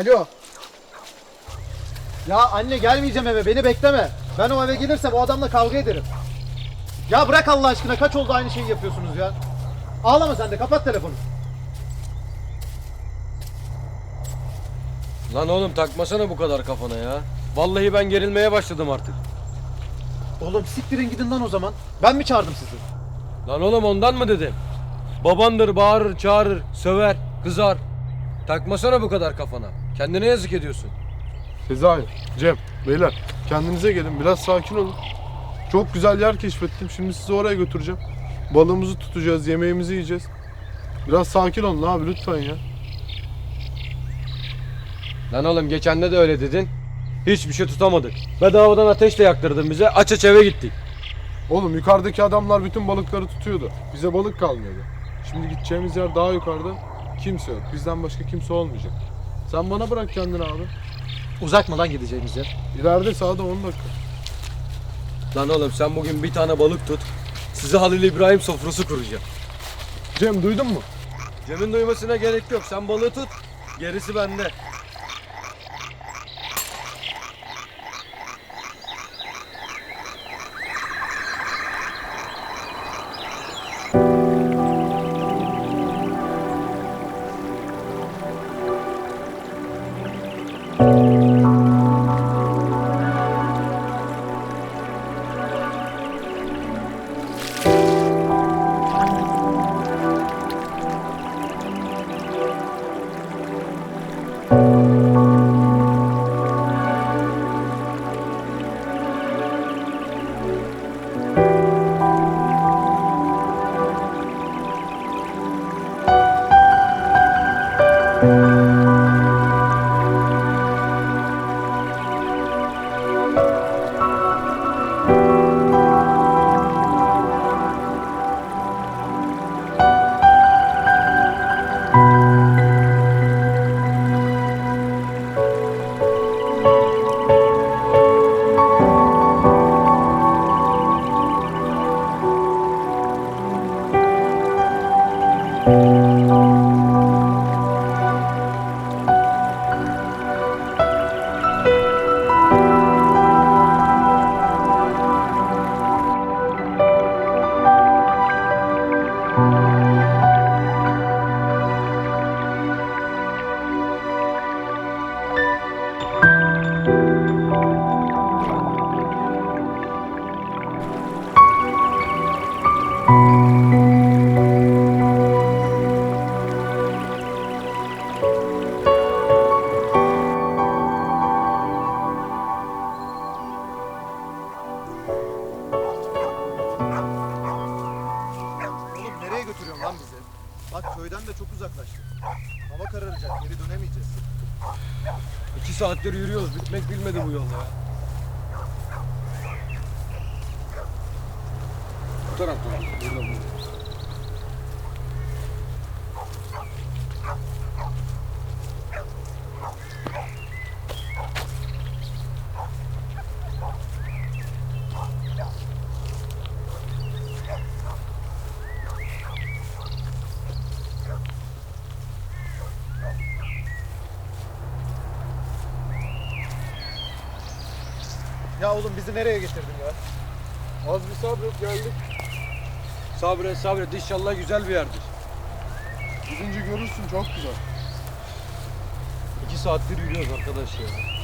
Alo. Ya anne gelmeyeceğim eve beni bekleme. Ben o eve gelirsem o adamla kavga ederim. Ya bırak Allah aşkına kaç oldu aynı şeyi yapıyorsunuz ya. Ağlama sen de kapat telefonu. Lan oğlum takmasana bu kadar kafana ya. Vallahi ben gerilmeye başladım artık. Oğlum siktirin gidin lan o zaman. Ben mi çağırdım sizi? Lan oğlum ondan mı dedim? Babandır bağırır, çağırır, söver, kızar. Takmasana bu kadar kafana. Kendine yazık ediyorsun. Sezai, Cem, beyler kendinize gelin biraz sakin olun. Çok güzel yer keşfettim. Şimdi sizi oraya götüreceğim. Balığımızı tutacağız, yemeğimizi yiyeceğiz. Biraz sakin olun abi lütfen ya. Lan oğlum geçende de öyle dedin. Hiçbir şey tutamadık. Bedavadan ateş de yaktırdın bize. Aç aç eve gittik. Oğlum yukarıdaki adamlar bütün balıkları tutuyordu. Bize balık kalmıyordu. Şimdi gideceğimiz yer daha yukarıda. Kimse yok. Bizden başka kimse olmayacak. Sen bana bırak kendini abi. Uzak mı lan gideceğimiz yer? İleride sağda 10 dakika. Lan oğlum sen bugün bir tane balık tut. Size Halil İbrahim sofrası kuracağım. Cem duydun mu? Cem'in duymasına gerek yok. Sen balığı tut. Gerisi bende. Bitmek bilmedi bu yol ya. Ya oğlum bizi nereye getirdin ya? Az bir sabret geldik. Sabret sabret. İnşallah güzel bir yerdir. Gidince görürsün çok güzel. İki saattir yürüyoruz arkadaş ya.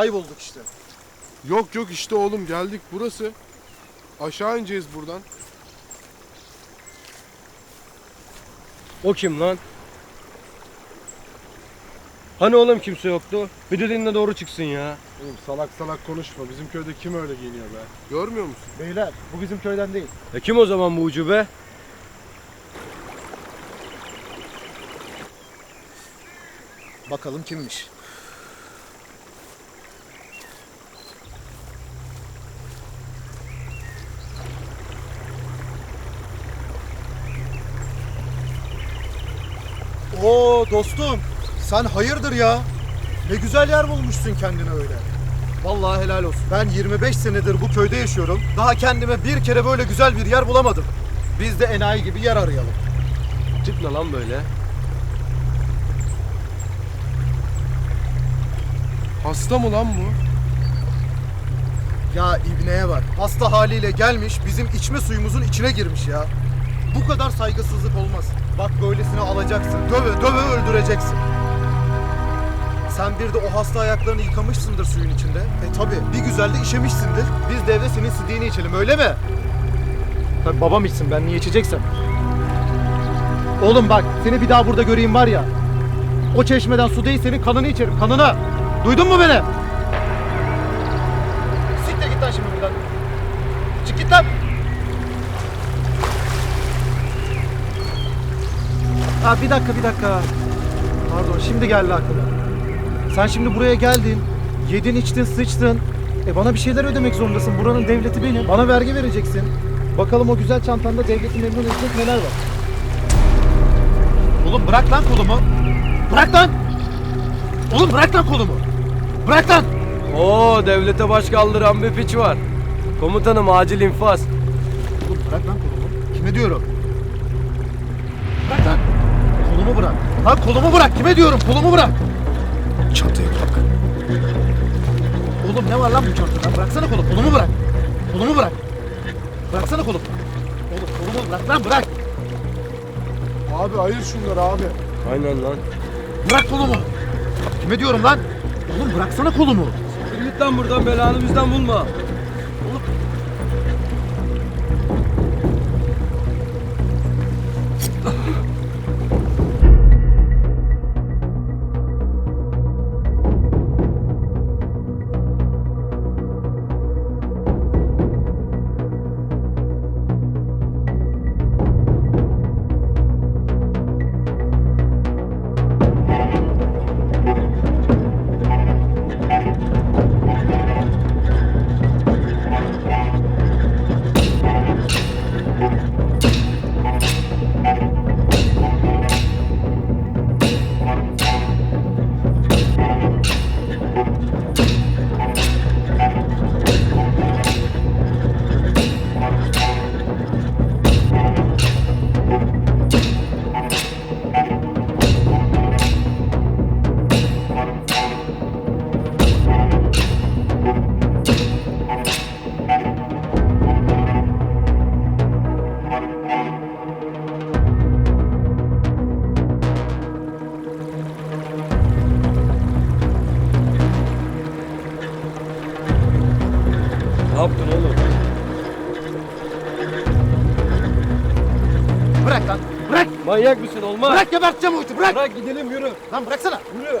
Kaybolduk işte. Yok yok işte oğlum geldik burası. Aşağı ineceğiz buradan. O kim lan? Hani oğlum kimse yoktu? Bir dediğinde doğru çıksın ya. Oğlum salak salak konuşma. Bizim köyde kim öyle giyiniyor be? Görmüyor musun? Beyler, bu bizim köyden değil. E kim o zaman bu ucube? Bakalım kimmiş. Oo dostum sen hayırdır ya? Ne güzel yer bulmuşsun kendine öyle. Vallahi helal olsun. Ben 25 senedir bu köyde yaşıyorum. Daha kendime bir kere böyle güzel bir yer bulamadım. Biz de enayi gibi yer arayalım. Tip ne lan böyle? Hasta mı lan bu? Ya ibneye bak. Hasta haliyle gelmiş bizim içme suyumuzun içine girmiş ya. Bu kadar saygısızlık olmaz. Bak böylesini alacaksın. Döve döve öldüreceksin. Sen bir de o hasta ayaklarını yıkamışsındır suyun içinde. E tabi bir güzel de işemişsindir. Biz de evde senin sidiğini içelim öyle mi? Tabi babam içsin ben niye içeceksem. Oğlum bak seni bir daha burada göreyim var ya. O çeşmeden su değil senin kanını içerim kanını. Duydun mu beni? Ha bir dakika bir dakika. Pardon şimdi geldi aklıma. Sen şimdi buraya geldin. Yedin içtin sıçtın. E bana bir şeyler ödemek zorundasın. Buranın devleti benim. Bana vergi vereceksin. Bakalım o güzel çantanda devleti memnun edecek neler var. Oğlum bırak lan kolumu. Bırak lan. Oğlum bırak lan kolumu. Bırak lan. Oo devlete baş kaldıran bir piç var. Komutanım acil infaz. Oğlum bırak lan kolumu. Kime diyorum? Bırak lan. Kolumu bırak. Lan kolumu bırak. Kime diyorum? Kolumu bırak. Çantayı bırak. Oğlum ne var lan bu çantada? Bıraksana kolumu. Kolumu bırak. Kolumu bırak. Bıraksana kolumu. Oğlum kolumu bırak lan bırak. Abi ayır şunları abi. Aynen lan. Bırak kolumu. Kime diyorum lan? Oğlum bıraksana kolumu. Git lan buradan belanı bizden bulma. Olmaz? Bırak geberteceğim o iti. Bırak. Bırak gidelim yürü. Lan bıraksana. Yürü.